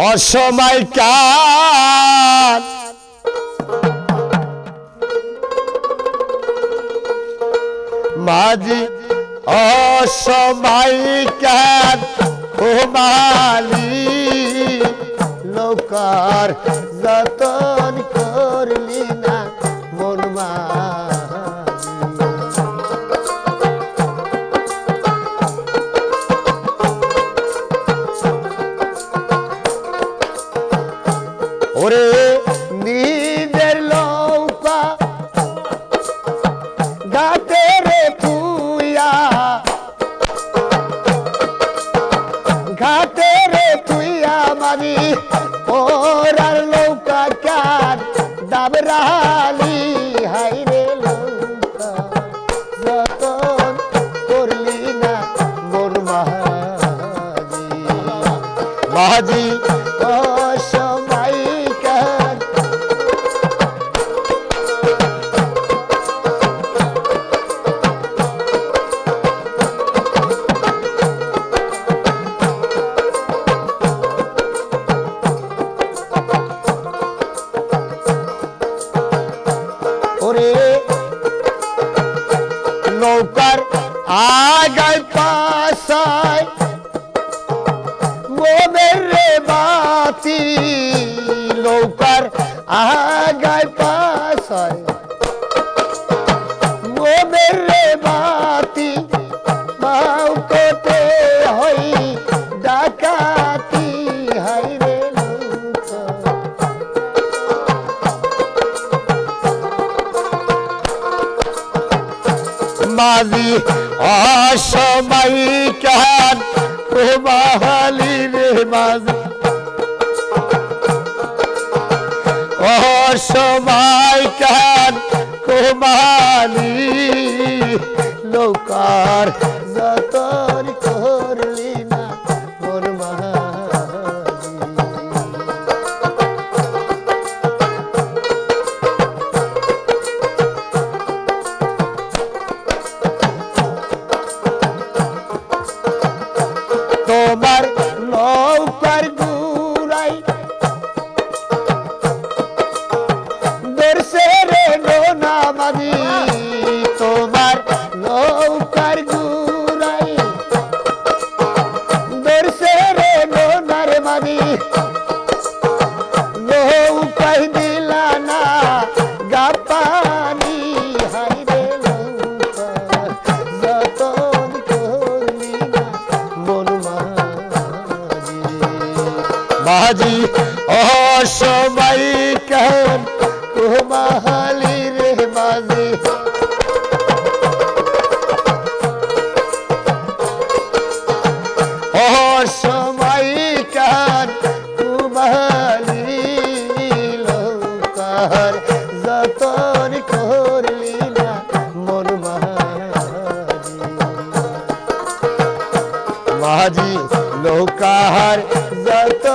অসময় কার মাঝি অসময় কার ও মালি নৌকার যতন করলি না মন মাঝি ঘাটে রে তুইয়া মারি ওরার লৌকা কার দাবরালি হাই রে লৌকা যতন করলি না মোর মহাজি। মাহাজি ওরে নৌকার আগায় পাশায় মোদের রে বাতি নৌকার আগায় পাশায় মোদের রে বাতি মাও কোটে মাঝি অসময় কান প্রবাহালি রে মাঝি অসময় কান কোমালি নৌকার যতন নৌকাই দিলা গাপানি হাই যতন করলি না মন মাঝি মাঝি মাঝি নৌকার যত